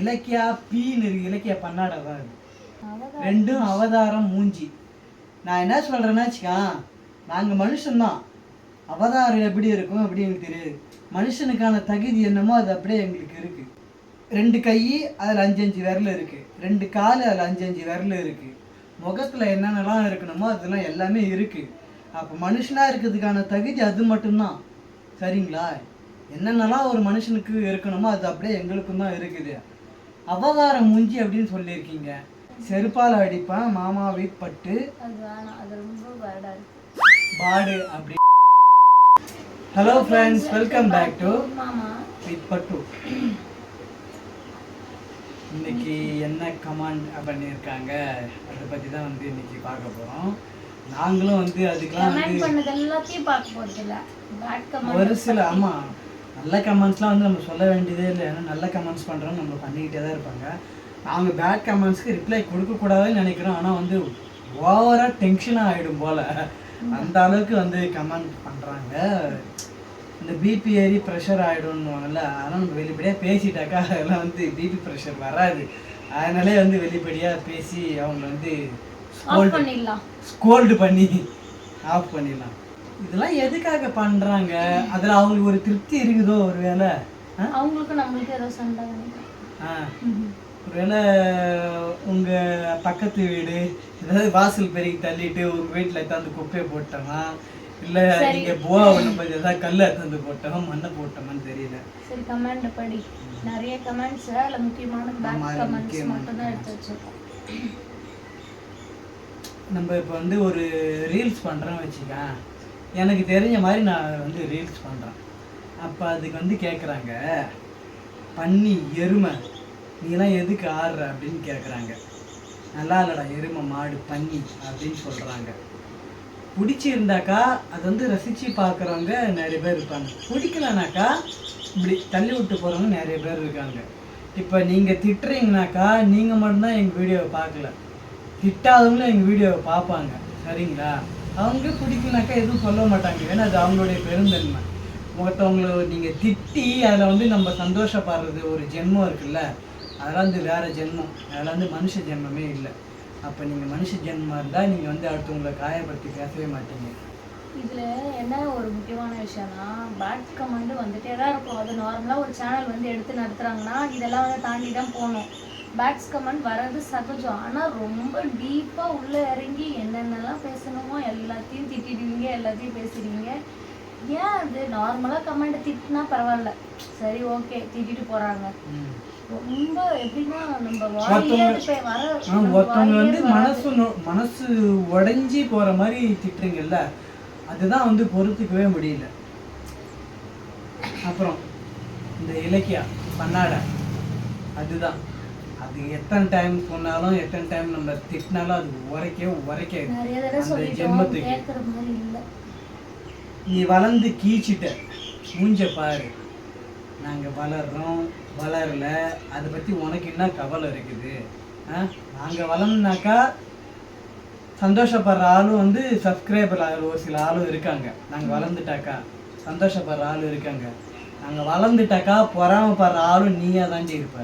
இலக்கியா பீன்னு இருக்கு இலக்கிய பன்னாடை தான் இது. ரெண்டும் அவதாரம் மூஞ்சி. நான் என்ன சொல்கிறேன்னா வச்சுக்கா நாங்கள் மனுஷன்தான் அவதாரம் எப்படி இருக்கும் அப்படி எனக்கு தெரியாது. மனுஷனுக்கான தகுதி என்னமோ அது அப்படியே எங்களுக்கு இருக்குது ரெண்டு கை அதில் அஞ்சு அஞ்சு விரல் இருக்குது ரெண்டு கால் அதில் அஞ்சு அஞ்சு விரல் இருக்குது முகத்தில் என்னென்னலாம் இருக்கணுமோ அதெல்லாம் எல்லாமே இருக்குது அப்போ மனுஷனாக இருக்கிறதுக்கான தகுதி அது மட்டும்தான். சரிங்களா? என்னென்னலாம் ஒரு மனுஷனுக்கு இருக்கணுமோ அது அப்படியே எங்களுக்கும் தான் இருக்குது. அவதாரம் மூஞ்சி அப்படின்னு சொல்லியிருக்கீங்க. செருப்பால் அடிப்பேன் மாமாவை பட்டு. பேடா அப்படி. Hello friends welcome back to with Pattu இன்னைக்கு என்ன கமாண்ட் பண்ணியிருக்காங்க? அதை பற்றி தான் வந்து இன்னைக்கு பார்க்க போகிறோம் நாங்களும் வந்து அதுக்கெலாம் கமெண்ட் வந்து ஒரு சில ஆமாம் நல்ல கமெண்ட்ஸ்லாம் வந்து நம்ம சொல்ல வேண்டியதே இல்லை. ஏன்னா நல்ல கமெண்ட்ஸ் பண்ணுறோம் நம்ம பண்ணிக்கிட்டே தான் இருப்பாங்க. நாங்கள் பேட் கமெண்ட்ஸ்க்கு ரிப்ளை கொடுக்கக்கூடாதுன்னு நினைக்கிறோம். ஆனால் வந்து ஓவராக டென்ஷனாக ஆகிடும் போல். அந்த அளவுக்கு வந்து கமெண்ட் பண்ணுறாங்க இந்த பிபி ஏறி ப்ரெஷர் ஆகிடும்னுவாங்கல்ல அதனால் நம்ம வெளிப்படையாக பேசிட்டாக்கா அதெல்லாம் வந்து பிபி ப்ரெஷர் வராது. அதனாலே வந்து வெளிப்படையாக பேசி அவங்க வந்து ஸ்கோல்டு பண்ணி ஆஃப் பண்ணிடலாம். இதெல்லாம் எதுக்காக பண்றாங்க? அதுல அவங்களுக்கு ஒரு திருப்தி இருக்குதோ ஒருவேளை ஆ? அவங்களுக்கு நம்மளுக்கு ஏதோ சண்டை. ஒருவேளை உங்க பக்கத்து வீடு ஏதாவது வாசல் பெருகி தள்ளிட்டு உங்க வீட்டுல எடுத்தாந்து குப்பையை போட்டோமா? இல்ல நீங்க போவா ஒண்ணு போய் ஏதாவது கல்ல எடுத்தாந்து போட்டோமா? மண்ணை போட்டோமான்னு தெரியல. சரி கமெண்ட் படி. நிறைய கமெண்ட்ஸ் அதுல முக்கியமான அதுல கமெண்ட்ஸ் மட்டும் தான் எடுத்து வச்சிருக்கோம். நம்ம இப்போ வந்து ஒரு ரீல்ஸ் பண்ணுறோன்னு வச்சுக்க எனக்கு தெரிஞ்ச மாதிரி நான் வந்து ரீல்ஸ் பண்ணுறேன் அப்போ அதுக்கு வந்து கேட்குறாங்க பன்னி எருமை. நீலாம் எதுக்கு ஆடுற? அப்படின்னு கேட்குறாங்க நல்லா இல்லடா எருமை மாடு பன்னி அப்படின்னு சொல்கிறாங்க பிடிச்சிருந்தாக்கா அது வந்து ரசித்து பார்க்குறவங்க நிறைய பேர் இருப்பாங்க. பிடிக்கலனாக்கா இப்படி தள்ளி விட்டு போகிறவங்க நிறைய பேர் இருக்காங்க. இப்போ நீங்கள் திட்டுறீங்கனாக்கா நீங்கள் மட்டும்தான் எங்கள் வீடியோவை பார்க்கல. திட்டாதவங்களும் எங்கள் வீடியோவை பார்ப்பாங்க. சரிங்களா? அவங்க பிடிக்கலனாக்கா எதுவும் சொல்ல மாட்டாங்க. ஏன்னா அது அவங்களுடைய பெருந்தன்மை. ஒருத்தவங்களை நீங்கள் திட்டி அதில் வந்து நம்ம சந்தோஷப்படுறது ஒரு ஜென்மம் இருக்குல்ல? அதெல்லாம் வந்து வேற ஜென்மம். அதெல்லாம் வந்து மனுஷ ஜென்மமே இல்லை. அப்போ நீங்கள் மனுஷ ஜென்மம் இருந்தால் நீங்கள் வந்து அடுத்தவங்களை காயப்படுத்தி பேசவே மாட்டீங்க. இதில் என்ன ஒரு முக்கியமான விஷயம்னா பேட் கமெண்ட் வந்துட்டே தான் இருக்கும். அது நார்மலாக ஒரு சேனல் வந்து எடுத்து நடத்துகிறாங்கன்னா இதெல்லாம் வந்து தாண்டி தான் போகணும். பேட்ஸ் கமெண்ட் வர்றது சகஜம். ஆனா ரொம்ப டீப்பா உள்ள இறங்கி என்னென்னலாம் பேசணுமோ எல்லாத்தையும் திட்டிடுவீங்க எல்லாத்தையும் பேசிடுவீங்க. ஏன் அது நார்மலா கமெண்ட் திட்டினா பரவாயில்ல. சரி ஓகே திட்டிட்டு போறாங்க. ம். ரொம்ப எப்படின்னா நம்ம ஒருத்தவங்க வந்து. மனசு மனசு உடைஞ்சி போற மாதிரி திட்டுறீங்கல்ல அதுதான் வந்து பொறுத்துக்கவே முடியல. அப்புறம் இந்த இலக்கியா பன்னாடை அதுதான். அது எத்தனை டைம் சொன்னாலும் எத்தனை டைம் நம்ம திட்டினாலும் அது நிறைய தடவை அந்த ஜென்மத்துக்கு. நீ வளர்ந்து கீச்சிட்ட மூஞ்ச பாரு. நாங்கள் வளர்றோம் வளரல அதை பற்றி உனக்கு என்ன கவலை இருக்குது? நாங்கள் வளர்ந்தாக்கா சந்தோஷப்படுற ஆளும் வந்து சப்ஸ்கிரைபர் ஒரு சில ஆளும் இருக்காங்க. நாங்கள் வளர்ந்துட்டாக்கா சந்தோஷப்படுற ஆளும் இருக்காங்க. நாங்கள் வளர்ந்துட்டாக்கா பொறாமப்படுற ஆளும் நீயாக தாண்டி இருப்ப.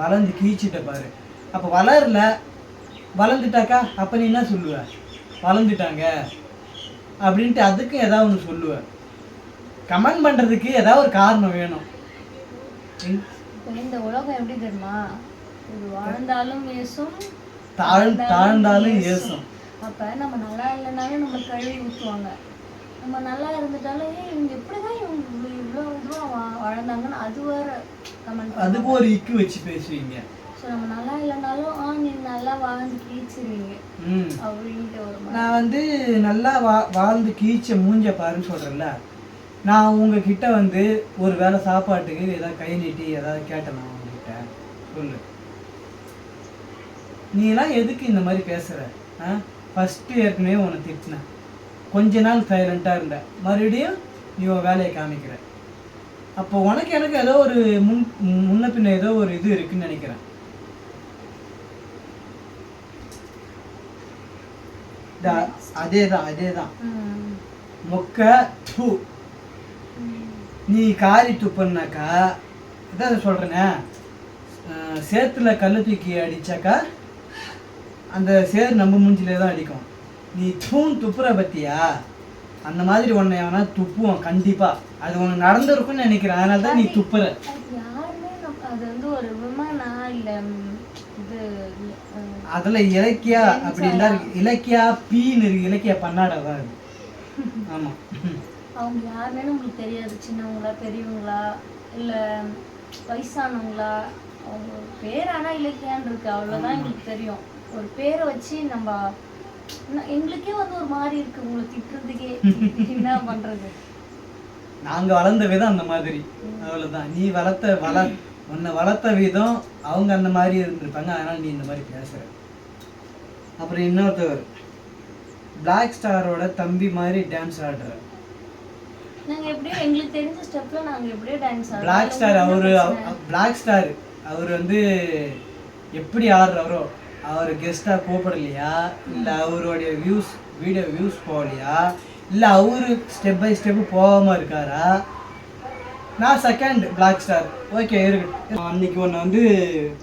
வளர்ந்து கீச்சிட்ட பாரு. அப்போ வளரல வளர்ந்துட்டாக்கா அப்போ நீ என்ன சொல்லுவ? வளர்ந்துட்டாங்க. அப்படின்ட்டு அதுக்கும் ஏதாவது ஒன்று சொல்லுவேன் கமெண்ட் பண்ணுறதுக்கு ஏதாவது ஒரு காரணம் வேணும். இந்த உலகம் எப்படி தெரியுமா? இது வாழ்ந்தாலும் ஏசும் தாழ் தாழ்ந்தாலும் ஏசும். அப்ப நம்ம நல்லா இல்லைனாலும் நம்ம கழுவி ஊற்றுவாங்க நம்ம நல்லா இருந்துட்டாலும் இவங்க எப்படிதான் இவங்க இவ்வளோ இவ்வளோ இவ்வளோ வா- வாழ்ந்தாங்கன்னு அது வேற கமெண்ட் அதுக்கு ஒரு இக்கு வச்சு பேசுவீங்க. ஸோ நம்ம நல்லா இல்லைனாலும் ஆ நீ நல்லா வாழ்ந்து கீச்சிருவீங்க ம். அப்படின்ட்டு ஒரு மாதிரி. நான் வந்து நல்லா வா வாழ்ந்து கீச்ச மூஞ்ச பாருன்னு சொல்கிறேன்ல நான் உங்ககிட்ட வந்து ஒரு வேளை சாப்பாட்டுக்கு ஏதாவது கை நீட்டி ஏதாவது கேட்டேன் நான் உங்ககிட்ட? சொல்லு. நீலாம் எதுக்கு இந்த மாதிரி பேசுகிற ஆ? ஃபஸ்ட்டு ஏற்கனவே உன்னை திட்டினேன். கொஞ்ச நாள் சைலண்ட்டாக இருந்த மறுபடியும் நீ உன் வேலையை காமிக்கிற அப்போ உனக்கு எனக்கு ஏதோ ஒரு முன் முன்ன பின்ன ஏதோ ஒரு இது இருக்குன்னு நினைக்கிறேன். அதே தான் அதே தான் மொக்க தூ. நீ காரி துப்புனாக்கா இதான் சொல்கிறேனே சேத்துல கல்லு தூக்கி அடிச்சாக்கா அந்த சேர் நம்ம மூஞ்சிலே தான் அடிக்கும். நீ தூண் துப்புற பத்தியா? அந்த மாதிரி உன்னை எவனா துப்புவோம் கண்டிப்பா. அது உனக்கு நடந்திருக்கும்னு நினைக்கிறேன். அதனால தான் நீ துப்புற. அது வந்து ஒரு விமனா இல்ல இது அதுல இலக்கியா அப்படின்னு தான் இருக்கு. இலக்கியா பீன்னு இருக்கு. இலக்கியா பன்னாடா தான் இருக்கு ஆமா. அவங்க யாருமே நம்மளுக்கு தெரியாது. சின்னவங்களா பெரியவங்களா இல்ல வயசானவங்களா? அவங்க பேர் ஆனா இலக்கியான்னு இருக்கு. அவ்வளவுதான் எங்களுக்கு தெரியும். ஒரு பேரை வச்சு நம்ம எங்களுக்கே வந்து ஒரு மாதிரி இருக்கு உங்களை திட்டுறதுக்கே. என்ன பண்றது? நாங்க வளர்ந்த விதம் அந்த மாதிரி. அவ்வளவுதான். நீ வளர்த்த வள உன்னை வளர்த்த விதம் அவங்க அந்த மாதிரி இருந்திருப்பாங்க. அதனால நீ இந்த மாதிரி பேசுற. அப்புறம் இன்னொருத்தவர். பிளாக் ஸ்டாரோட தம்பி மாதிரி டான்ஸ் ஆடுற. நாங்க எப்படியோ எங்களுக்கு தெரிஞ்ச ஸ்டெப்ல நாங்க எப்படியோ டான்ஸ் பிளாக் ஸ்டார் அவரு பிளாக் ஸ்டார் அவர் வந்து எப்படி ஆடுறவரோ அவர் கெஸ்ட்டாக கூப்பிடலையா? இல்லை அவருடைய வியூஸ் வீடியோ வியூஸ் போகலையா? இல்லை அவரு ஸ்டெப் பை ஸ்டெப்பு போகாமல் இருக்காரா? நான் செகண்ட் பிளாக் ஸ்டார் ஓகே இருக்கு அன்னைக்கு ஒன்று வந்து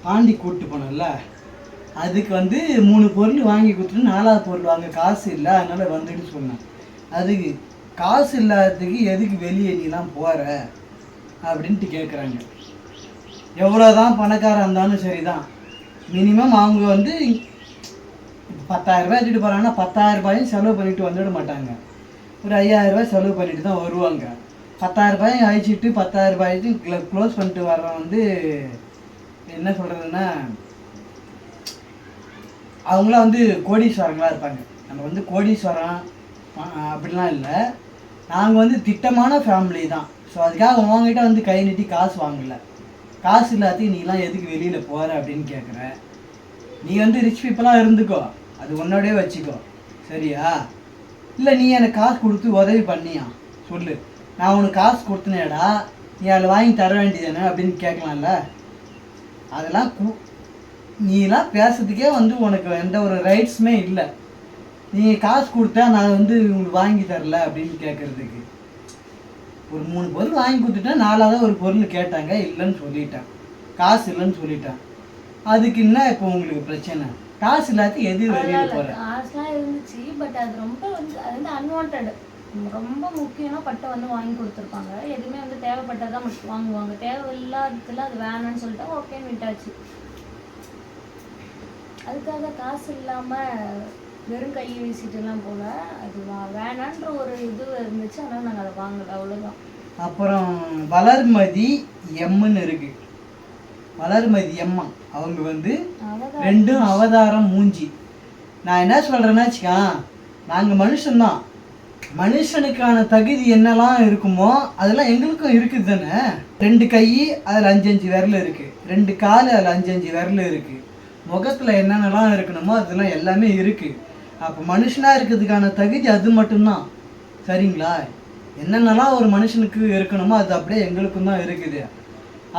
பாண்டி கூப்பிட்டு போனோம்ல அதுக்கு வந்து மூணு பொருள் வாங்கி கொடுத்துட்டு நாலாவது பொருள் வாங்க காசு இல்லை அதனால் வந்துட்டு சொன்னேன். அதுக்கு காசு இல்லாததுக்கு எதுக்கு வெளியே நீலாம் போகிற அப்படின்ட்டு கேட்குறாங்க எவ்வளோதான் பணக்காரன் இருந்தாலும் சரிதான். மினிமம் அவங்க வந்து பத்தாயிரரூபா ரூபாய் எடுத்துகிட்டு போகிறாங்கன்னா பத்தாயிரம் ரூபாயும் செலவு பண்ணிட்டு வந்துட மாட்டாங்க. ஒரு ஐயாயிரம் செலவு பண்ணிட்டு தான் வருவாங்க. பத்தாயிரரூபாயும் அழிச்சிட்டு பத்தாயிரம் ரூபாய்க்கு க்ளோஸ் பண்ணிட்டு வர்றவன் வந்து என்ன சொல்கிறதுன்னா அவங்களாம் வந்து கோடீஸ்வரங்களாக இருப்பாங்க. நம்ம வந்து கோடீஸ்வரம் அப்படிலாம் இல்லை. நாங்கள் வந்து திட்டமான ஃபேமிலி தான். ஸோ அதுக்காக உங்ககிட்ட வந்து கை நீட்டி காசு வாங்கலை. காசு இல்லாத்தையும் நீலாம் எதுக்கு வெளியில் போகிற அப்படின்னு கேட்குற நீ வந்து ரிச் பீப்புளாக இருந்துக்கோ. அது உன்னோடய வச்சுக்கோ. சரியா? இல்லை நீ எனக்கு காசு கொடுத்து உதவி பண்ணியா? சொல்லு. நான் உனக்கு காசு கொடுத்தனேடா. நீ அதில் வாங்கி தர வேண்டியதானே அப்படின்னு கேட்கலாம்ல? அதெல்லாம் கு- நீலாம் பேசுறதுக்கே வந்து உனக்கு எந்த ஒரு ரைட்ஸுமே இல்லை. நீங்கள் காசு கொடுத்தா நான் வந்து உங்களுக்கு வாங்கி தரல அப்படின்னு கேட்குறதுக்கு ஒரு மூணு பொருள் வாங்கி கொடுத்துட்டேன் நாலாவது ஒரு பொருள் கேட்டாங்க இல்லைன்னு சொல்லிட்டேன். காசு இல்லைன்னு சொல்லிட்டேன். அதுக்கு என்ன இப்போ உங்களுக்கு பிரச்சனை? காசு இல்லாத எது வெளியில் போகிற காசுலாம் இருந்துச்சு பட் அது ரொம்ப வந்து அது வந்து அன்வான்ட் ரொம்ப முக்கியம்னா பட்டை வந்து வாங்கி கொடுத்துருப்பாங்க. எதுவுமே வந்து தேவைப்பட்டதான் மட்டும் வாங்குவாங்க. தேவையில்லாததுல அது வேணாம்னு சொல்லிட்டா ஓகேன்னு விட்டாச்சு. அதுக்காக காசு இல்லாம வெறும் கையை வீசிட்டுலாம் போல அது வேணான்ற ஒரு இது இருந்துச்சு ஆனால் நாங்கள் அதை வாங்கல அவ்வளோதான் அப்புறம் வளர்மதி எம்முன்னு இருக்கு. வளர்மதி எம்மா அவங்க வந்து ரெண்டும் அவதாரம் மூஞ்சி. நான் என்ன சொல்கிறேன்னா வச்சுக்கா நாங்கள் மனுஷன்தான். மனுஷனுக்கான தகுதி என்னெல்லாம் இருக்குமோ அதெல்லாம் எங்களுக்கும் இருக்குது தானே? ரெண்டு கை அதில் அஞ்சு அஞ்சு விரல் இருக்குது ரெண்டு கால் அதில் அஞ்சு அஞ்சு விரல் இருக்குது முகத்தில் என்னென்னலாம் இருக்கணுமோ அதெல்லாம் எல்லாமே இருக்குது அப்போ மனுஷனாக இருக்கிறதுக்கான தகுதி அது மட்டும்தான். சரிங்களா? என்னென்னலாம் ஒரு மனுஷனுக்கு இருக்கணுமோ அது அப்படியே எங்களுக்கும் தான் இருக்குது.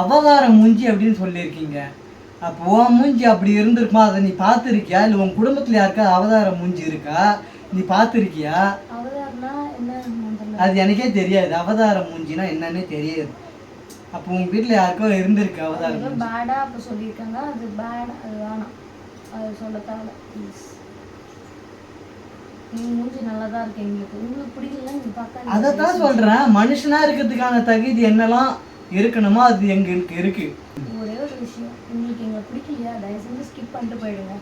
அவதார மூஞ்சி அப்படின்னு சொல்லியிருக்கீங்க. அப்போ உன் மூஞ்சி அப்படி இருந்திருக்குமா? அதை நீ பார்த்துருக்கியா? இல்லை உன் குடும்பத்தில் யாருக்கா அவதார மூஞ்சி இருக்கா? நீ பார்த்துருக்கியா? அது எனக்கே தெரியாது. அவதார மூஞ்சினா என்னன்னே தெரியாது. அப்போ உங்க வீட்டில் யாருக்கோ இருந்திருக்கு அவதார ஏதோ மூஞ்சி. பேடா அப்போ சொல்லியிருக்காங்க. அது பேட் அது வேணாம். அது சொல்ல தேவை ப்ளீஸ் மூஞ்சி நல்லா தான் இருக்கு எங்களுக்கு. உங்களுக்கு பிடிக்கல நீங்க பார்க்க அதைத்தான் சொல்கிறேன் மனுஷனா இருக்கிறதுக்கான தகுதி என்னெல்லாம் இருக்கணுமோ அது எங்களுக்கு இருக்கு. ஒரே ஒரு விஷயம். உங்களுக்கு எங்களை பிடிக்கலையா? தயவு செஞ்சு ஸ்கிப் பண்ணிட்டு போயிடுங்க.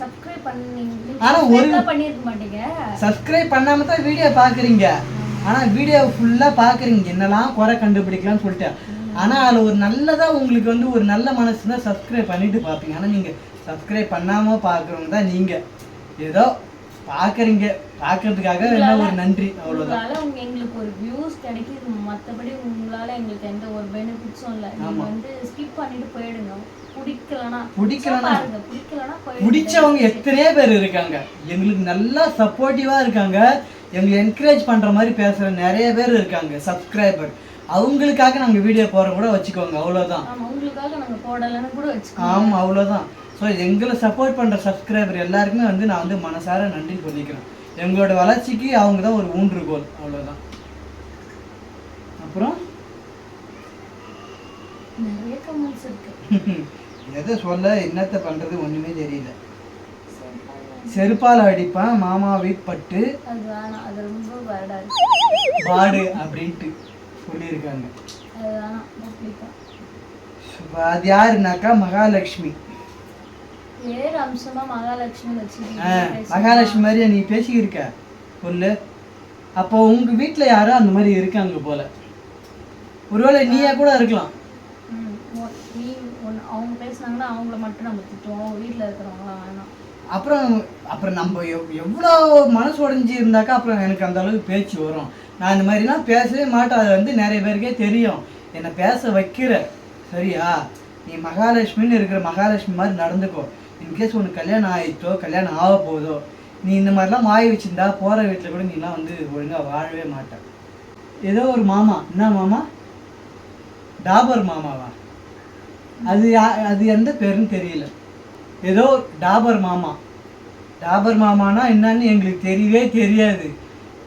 சப்ஸ்கிரைப் பண்ணீங்க ஆனா ஒரு- பண்ணியிருக்க மாட்டீங்க. சப்ஸ்கிரைப் பண்ணாம தான் வீடியோ பார்க்குறீங்க. ஆனால் வீடியோ ஃபுல்லாக பார்க்குறீங்க. என்னெல்லாம் குறை கண்டுபிடிக்கலாம்னு சொல்லிட்டு. ஆனால் அதில் ஒரு நல்லதாக உங்களுக்கு வந்து ஒரு நல்ல மனசு தான் சப்ஸ்கிரைப் பண்ணிட்டு பார்ப்பீங்க. ஆனால் நீங்கள் சப்ஸ்கிரைப் பண்ணாமல் பார்க்குறவங்க தான் நீங்கள் ஏதோ பார்க்குறீங்க. பார்க்கறதுக்காக என்ன ஒரு நன்றி உங்க எங்களுக்கு ஒரு வியூஸ் கிடைக்குது. மத்தபடி உங்களால எங்களுக்கு எந்த ஒரு பெனிஃபிட்ஸும் இல்லை. நீங்க வந்து ஸ்கிப் பண்ணிட்டு போயிடுங்க. பிடிக்கலனா பிடிக்கலனா பிடிக்கலனா பிடிச்சவங்க எத்தனையோ பேர் இருக்காங்க. எங்களுக்கு நல்லா சப்போர்ட்டிவாக இருக்காங்க. எங்களை என்கரேஜ் பண்ணுற மாதிரி பேசுகிற நிறைய பேர் இருக்காங்க சப்ஸ்கிரைபர் அவங்களுக்காக நாங்கள் வீடியோ போகிற கூட வச்சுக்கோங்க. அவ்வளோதான் ஆமா உங்களுக்காக நாங்க போடலைன்னு கூட வச்சுக்கோங்க. ஆமாம் அவ்வளோதான் ஸோ எங்களை சப்போர்ட் பண்ணுற சப்ஸ்கிரைபர் எல்லாருக்குமே வந்து நான் வந்து மனசார நன்றி சொல்லிக்கிறேன். எங்களோட வளர்ச்சிக்கு அவங்க தான் ஒரு ஊன்றுகோல். அவ்வளோதான் அப்புறம்? எதை சொல்ல என்னத்த பண்றது ஒண்ணுமே தெரியல. செருப்பால் அடிப்பான் மாமா வீட்பட்டு அது வேணாம் அது ரொம்ப பேடா அப்படின்ட்டு சொல்லியிருக்காங்க. அது யாருனாக்கா மகாலட்சுமி. பேர் அம்சமா மகாலட்சுமி மகாலட்சுமி மாதிரியா நீ பேசிக்கிருக்க சொல்லு அப்போ உங்க வீட்ல யாரோ அந்த மாதிரி இருக்காங்க போல. ஒருவேளை நீயா கூட இருக்கலாம். நீ அவங்க பேசுனாங்கன்னா அவங்கள மட்டும் நம்ம திட்டுவோம். வீட்டில் இருக்கிறவங்களாம் வேணாம். அப்புறம் அப்புறம் நம்ம எவ் எவ்வளோ மனசு உடைஞ்சி இருந்தாக்கா அப்புறம் எனக்கு அந்த அளவுக்கு பேச்சு வரும். நான் இந்த மாதிரிலாம் பேசவே மாட்டேன். அது வந்து நிறைய பேருக்கே தெரியும். என்னை பேச வைக்கிற சரியா? நீ மகாலட்சுமின்னு இருக்கிற மகாலட்சுமி மாதிரி நடந்துக்கோ. இன்கேஸ் உனக்கு கல்யாணம் ஆயிட்டோ கல்யாணம் ஆக போதோ நீ இந்த மாதிரிலாம் மாய வச்சிருந்தா போகிற வீட்டில் கூட நீலாம் வந்து ஒழுங்காக வாழவே மாட்ட. ஏதோ ஒரு மாமா. என்ன மாமா? டாபர் மாமாவா? அது யா- அது எந்த பேருன்னு தெரியல. ஏதோ டாபர் மாமா. டாபர் மாமானா என்னன்னு எங்களுக்கு தெரியவே தெரியாது.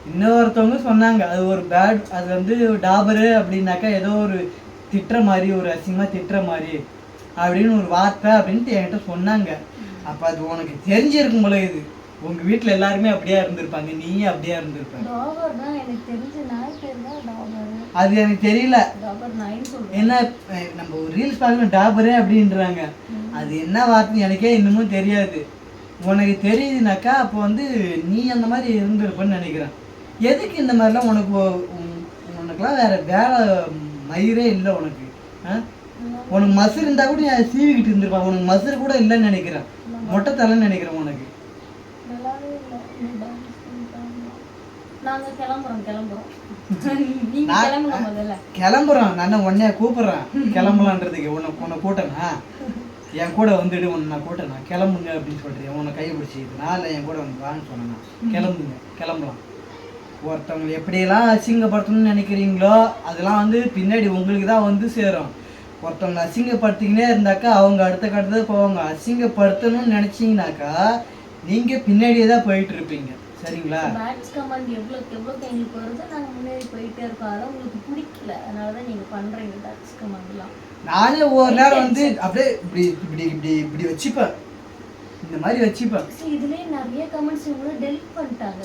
இன்னொருத்தவங்க சொன்னாங்க அது ஒரு பேட் அது வந்து டாபரு அப்படின்னாக்கா ஏதோ ஒரு திட்டுற மாதிரி ஒரு அசிங்கமாக திட்டுற மாதிரி. அப்படின்னு ஒரு வார்த்தை அப்படின்ட்டு என்கிட்ட சொன்னாங்க. அப்போ அது உனக்கு தெரிஞ்சிருக்கும் போல இது. உங்கள் வீட்டில் எல்லாருமே அப்படியே இருந்திருப்பாங்க. நீயும் அப்படியே நாய் தான் டாபர். அது எனக்கு தெரியல. என்ன நம்ம ஒரு ரீல்ஸ் பார்க்கணும் டாபரே அப்படின்றாங்க. அது என்ன வார்த்தை எனக்கே இன்னமும் தெரியாது. உனக்கு தெரியுதுனாக்கா அப்போ வந்து நீ அந்த மாதிரி இருந்திருப்பன்னு நினைக்கிறேன். எதுக்கு இந்த மாதிரிலாம் உனக்கு உனக்குலாம் வேற வேலை மயிரே இல்லை உனக்கு. ஆ? உனக்கு மசுறு இருந்தால் கூட நீ அதை சீவிக்கிட்டு இருந்திருப்பான் உனக்கு மசுறு கூட இல்லைன்னு நினைக்கிறேன். மொட்டை தலைன்னு நினைக்கிறேன் உனக்கு. கிளம்புறோம் நான்- நான் உன்னைய கூப்பிடுறேன்? கிளம்பலான்றதுக்கு உன்னை உன்னை கூட்டனா என் கூட வந்துடு உன்னை நான் கூட்டனா கிளம்புங்க அப்படின்னு சொல்றேன் உன்னை கை பிடிச்சிக்கிட்டு நான் இல்லை என் கூட வந்து வான்னு கிளம்புங்க கிளம்பலாம். ஒருத்தவங்களை எப்படியெல்லாம் அசிங்கப்படுத்தணும்னு நினைக்கிறீங்களோ அதெல்லாம் வந்து பின்னாடி உங்களுக்கு தான் வந்து சேரும். ஒருத்தவங்களை அசிங்கப்படுத்திக்கினே இருந்தாக்கா அவங்க அடுத்த கட்டத்தை போவாங்க. அசிங்கப்படுத்தணும்னு நினச்சிங்கனாக்கா நீங்கள் பின்னாடியே தான் போயிட்டு இருப்பீங்க. சரிங்களா? பேட்ஸ் கமாண்ட் எவ்வளோக்கு எவ்வளோக்கு எங்களுக்கு வருதோ நாங்க முன்னாடி போயிட்டே இருக்கோம். அதெல்லாம் உங்களுக்கு பிடிக்கல. அதனால தான் நீங்க பண்றீங்க பேட்ஸ் கமாண்ட்லாம் நானே ஒவ்வொரு நேரம் வந்து அப்படியே இப்படி இப்படி இப்படி இப்படி வச்சுப்பேன். இந்த மாதிரி வச்சுப்பேன். சரி இதுலயே நிறைய கமெண்ட்ஸ் இவங்க டெலிட் பண்ணிட்டாங்க.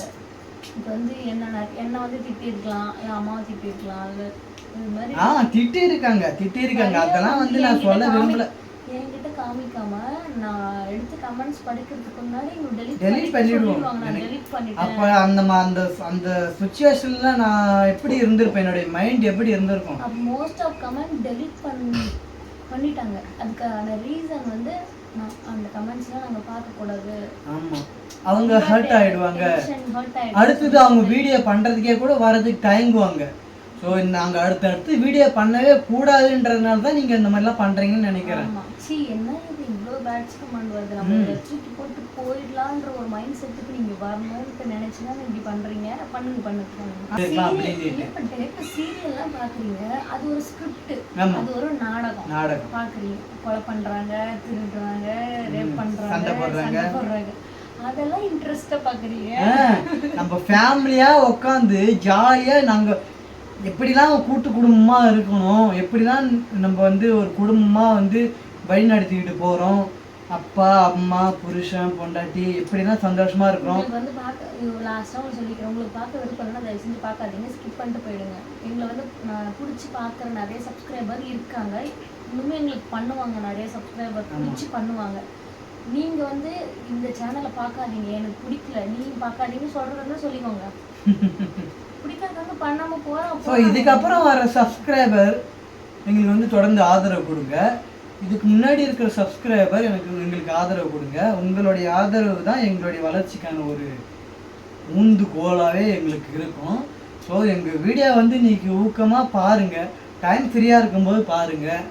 இப்போ வந்து என்ன என்ன வந்து திட்டிருக்கலாம் என் அம்மாவை திட்டிருக்கலாம் மாதிரி ஆ திட்டி இருக்காங்க திட்டி இருக்காங்க அதெல்லாம் வந்து நான் சொல்ல விரும்பல. என்கிட்ட காமிக்காம நான் எடுத்து கமெண்ட்ஸ் படிக்கிறதுக்கு முன்னாடி டெலிட் பண்ணிடுவோம். அப்போ அந்த அந்த அந்த சுச்சுவேஷன்ல நான் எப்படி இருந்திருப்பேன்? என்னுடைய மைண்ட் எப்படி இருந்திருக்கும்? மோஸ்ட் ஆஃப் கமெண்ட் டெலிட் பண்ணி பண்ணிட்டாங்க. அதுக்கான ரீசன் வந்து நான் அந்த கமெண்ட்ஸ்லாம் நாங்க பார்க்க கூடாது. ஆமா. அவங்க ஹர்ட் ஆயிடுவாங்க. அடுத்தது அவங்க வீடியோ பண்றதுக்கே கூட வரதுக்கு தயங்குவாங்க. ஸோ நாங்கள் அடுத்து அடுத்து வீடியோ பண்ணவே கூடாதுன்றதுனால தான் நீங்கள் இந்த மாதிரிலாம் பண்ணுறீங்கன்னு நினைக்கிறேன். சீ என்ன இது? இவ்வளோ பேட்ஸ் கமெண்ட் வருது. நம்ம தூக்கி போட்டு போயிடலான்ற ஒரு மைண்ட் செட்டுக்கு நீங்க வரணும்னு நினைச்சுன்னா இப்படி பண்றீங்க? பண்ணுங்க பண்ணுங்க. சீரியல்லாம் பாக்குறீங்க? அது ஒரு ஸ்கிரிப்ட். அது ஒரு நாடகம். நாடகம். பாக்குறீங்க. கொலை பண்றாங்க திருடுறாங்க ரேப் ம், பண்றாங்க சண்டை போடுறாங்க. அதெல்லாம் இன்ட்ரெஸ்டா பாக்குறீங்க? ஆ, நம்ம ஃபேமிலியாக உட்காந்து ஜாலியாக நாங்கள் எப்படிலாம் கூட்டு குடும்பமாக இருக்கணும்? எப்படிலாம் நம்ம வந்து ஒரு குடும்பமாக வந்து வழி நடத்திக்கிட்டு போகிறோம் அப்பா அம்மா புருஷன் பொண்டாட்டி எப்படிலாம் சந்தோஷமாக இருக்கிறோம் வந்து பார்க்க லாஸ்ட்டாக உங்களுக்கு சொல்லிக்கிறேன். உங்களுக்கு பார்க்க விருப்பம் இல்லைன்னா தயவு செஞ்சு பார்க்காதீங்க ஸ்கிப் பண்ணிட்டு போயிடுங்க. எங்களை வந்து பிடிச்சி பார்க்குற நிறைய சப்ஸ்கிரைபர் இருக்காங்க. இன்னுமே எங்களுக்கு பண்ணுவாங்க நிறைய சப்ஸ்கிரைபர் பிடிச்சி பண்ணுவாங்க. நீங்கள் வந்து இந்த சேனலை பார்க்காதீங்க எனக்கு பிடிக்கல. நீங்கள் பார்க்காதீங்க சொல்கிறதா சொல்லிக்கோங்க. பிடிக்காதவங்க பண்ணாமல் ஸோ இதுக்கப்புறம் வர சப்ஸ்கிரைபர் எங்களுக்கு வந்து தொடர்ந்து ஆதரவு கொடுங்க. இதுக்கு முன்னாடி இருக்கிற சப்ஸ்கிரைபர் எனக்கு எங்களுக்கு ஆதரவு கொடுங்க. உங்களுடைய ஆதரவு தான் எங்களுடைய வளர்ச்சிக்கான ஒரு ஊந்துகோலாகவே எங்களுக்கு இருக்கும். ஸோ எங்கள் வீடியோ வந்து இன்னைக்கு ஊக்கமாக பாருங்கள் டைம் ஃப்ரீயாக இருக்கும்போது பாருங்கள்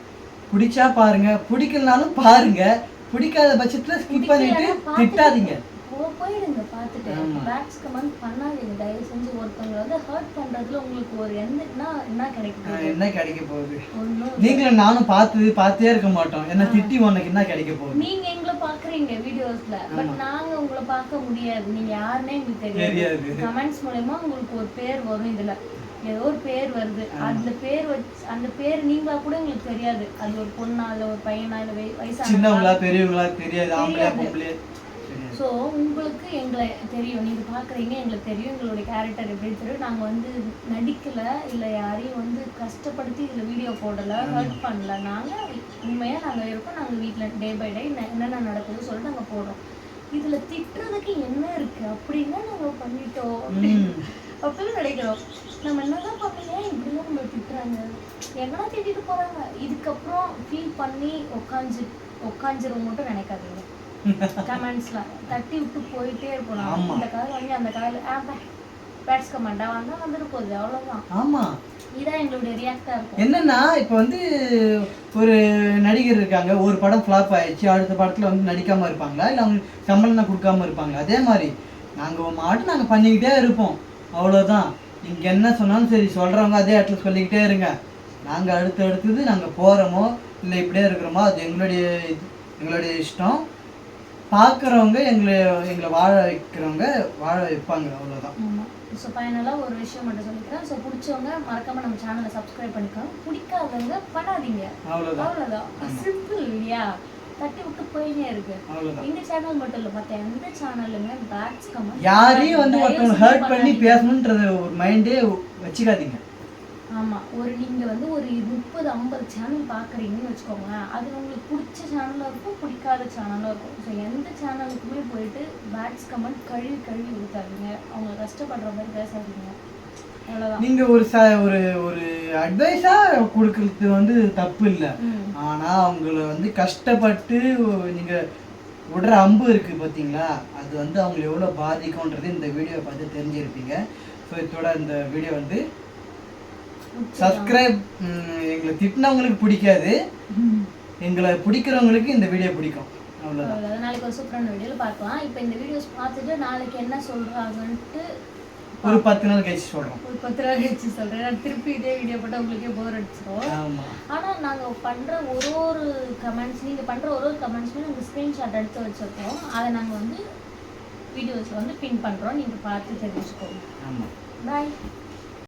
பிடிச்சா பாருங்கள் பிடிக்கலனாலும் பாருங்கள் பிடிக்காத பட்சத்தில் ஸ்கிப் பண்ணிட்டு திட்டாதீங்க. போ போயிடுங்க பார்த்துட்டு. பேட்ஸ் கமெண்ட் பண்ணாதீங்க. தயவு செஞ்சு ஒருத்தவங்களை வந்து ஹர்ட் பண்ணுறதுல உங்களுக்கு ஒரு எந்த என்ன கிடைக்கும் என்ன கிடைக்க போகுது? நீங்களும் நானும் பார்த்து பார்த்தே இருக்க மாட்டோம். என்ன திட்டி உனக்கு என்ன கிடைக்க போகுது? நீங்க எங்களை பாக்குறீங்க வீடியோஸ்ல பட் நாங்க உங்களை பார்க்க முடியாது. நீங்க யாருன்னே எங்களுக்கு தெரியாது. கமெண்ட்ஸ் மூலயமா உங்களுக்கு ஒரு பேர் வரும் இதுல. ஏதோ ஒரு பேர் வருது. அந்த பேர் வச்சு அந்த பேர் நீங்களா கூட எங்களுக்கு தெரியாது. அது ஒரு பொண்ணா இல்ல ஒரு பையனா இல்ல வய- வயசான சின்னவங்களா பெரியவங்களா தெரியாது. ஆம்பளையா. பொம்பளையா ஸோ உங்களுக்கு எங்களை தெரியும். நீங்க பாக்குறீங்க எங்களுக்கு தெரியும். எங்களுடைய கேரக்டர் எப்படின்னு தெரியும். நாங்க வந்து நடிக்கல இல்ல யாரையும் வந்து கஷ்டப்படுத்தி இதுல வீடியோ போடல ஹர்ட் பண்ணல. நாங்க உண்மையா நாங்க இருக்கோம். நாங்க வீட்ல டே பை டே என்னென்ன நடக்குதுன்னு சொல்லிட்டு நாங்க போடுறோம் இதுல திட்டுறதுக்கு என்ன இருக்கு? அப்படின்னா நாங்க பண்ணிட்டோம். அப்படி ம். அப்படின்னு நினைக்கிறோம். நம்ம என்னதான் பண்ணீங்க இப்படிலாம் நம்ம திட்டுறாங்க? எங்கன்னா திட்டிட்டு போறாங்க? இதுக்கப்புறம் ஃபீல் பண்ணி உட்காந்து உட்காந்துருவோம் மட்டும் நினைக்காதீங்க. கமெண்ட்ஸ்ல தட்டி விட்டு போயிட்டே இருப்போம். இந்த கால் வாங்கி அந்த கால் பேட்ஸ் கமெண்டா வந்தா வந்துட்டு போகுது அவ்வளவுதான். ஆமா. இதான் எங்களுடைய ரியாக்டா இருக்கும். என்னன்னா இப்போ வந்து ஒரு நடிகர் இருக்காங்க ஒரு படம் ஃப்ளாப் ஆயிடுச்சு அடுத்த படத்துல வந்து நடிக்காம இருப்பாங்களா? இல்லை அவங்க சம்பளம் தான் கொடுக்காம இருப்பாங்களா? அதே மாதிரி நாங்கள் மாட்டு நாங்கள் பண்ணிக்கிட்டே இருப்போம். அவ்வளோதான் நீங்க என்ன சொன்னாலும் சரி சொல்றவங்க அதே இடத்துல சொல்லிக்கிட்டே இருங்க. நாங்கள் அடுத்து அடுத்தது நாங்கள் போகிறோமோ இல்லை இப்படியே இருக்கிறோமோ அது எங்களுடைய எங்களுடைய இஷ்டம். பார்க்குறவங்க எங்களை எங்களை வாழ வைக்கிறவங்க வாழ வைப்பாங்க அவ்வளோதான் ஸோ ஃபைனலாக ஒரு விஷயம் மட்டும் சொல்லிக்கிறேன். ஸோ பிடிச்சவங்க மறக்காம நம்ம சேனலை சப்ஸ்கிரைப் பண்ணிக்கோங்க. பிடிக்காதவங்க பண்ணாதீங்க. அவ்வளோதான் அவ்வளோதான் சிம்பிள் இல்லையா? தட்டி விட்டு போயினே இருக்கு. எங்க சேனல் மட்டும் இல்ல மத்த எந்த சேனல்லுமே பேட்ஸ் கமெண்ட் யாரையும் வந்து ஒருத்தவங்க ஹர்ட் பண்ணி பேசணுன்றத ஒரு மைண்டே வச்சுக்காதீங்க. ஆமா. ஒரு நீங்க வந்து ஒரு முப்பது ஐம்பது சேனல் பாக்குறீங்கன்னு வச்சுக்கோங்களேன் அது உங்களுக்கு பிடிச்ச சேனலும் இருக்கும் பிடிக்காத சேனலும் இருக்கும். ஸோ எந்த சேனலுக்குமே போயிட்டு பேட்ஸ் கமெண்ட் கழுவி கழுவி ஊத்தாதீங்க அவங்க கஷ்டப்படுற மாதிரி பேசாதீங்க. நீங்க ஒரு ச ஒரு ஒரு அட்வைஸா கொடுக்கறது வந்து தப்பு இல்லை. ஆனா அவங்கள வந்து கஷ்டப்பட்டு நீங்க விடுற அம்பு இருக்கு பாத்தீங்களா? அது வந்து அவங்களை எவ்வளவு பாதிக்கும்ன்றது இந்த வீடியோ பார்த்து தெரிஞ்சிருப்பீங்க. ஸோ இதோட இந்த வீடியோ வந்து சப்ஸ்கிரைப் எங்களை திட்டினவங்களுக்கு பிடிக்காது. எங்களை பிடிக்கிறவங்களுக்கு இந்த வீடியோ பிடிக்கும். அவ்வளவுதான். நாளைக்கு ஒரு சூப்பரான வீடியோல பார்க்கலாம். இப்போ இந்த வீடியோஸ் பார்த்துட்டு நாளைக்கு என்ன சொல்றாங்கன்ட்டு ஒரு பத்து நாள் கழிச்சு சொல்றோம். ஒரு பத்து ரூபா கழிச்சு சொல்றேன். நான் திருப்பி இதே வீடியோ போட்டு உங்களுக்கே போர் அடிச்சிடும் ஆனா நாங்க பண்ற ஒரு ஒரு கமெண்ட்ஸ் நீங்க பண்ற ஒரு ஒரு கமெண்ட்ஸ்மே நாங்க ஸ்கிரீன்ஷாட் எடுத்து வச்சிருக்கோம். அதை நாங்க வந்து வீடியோஸ்ல வந்து பின் பண்றோம். நீங்க பார்த்து தெரிஞ்சுக்கோங்க. ஆமா. பாய்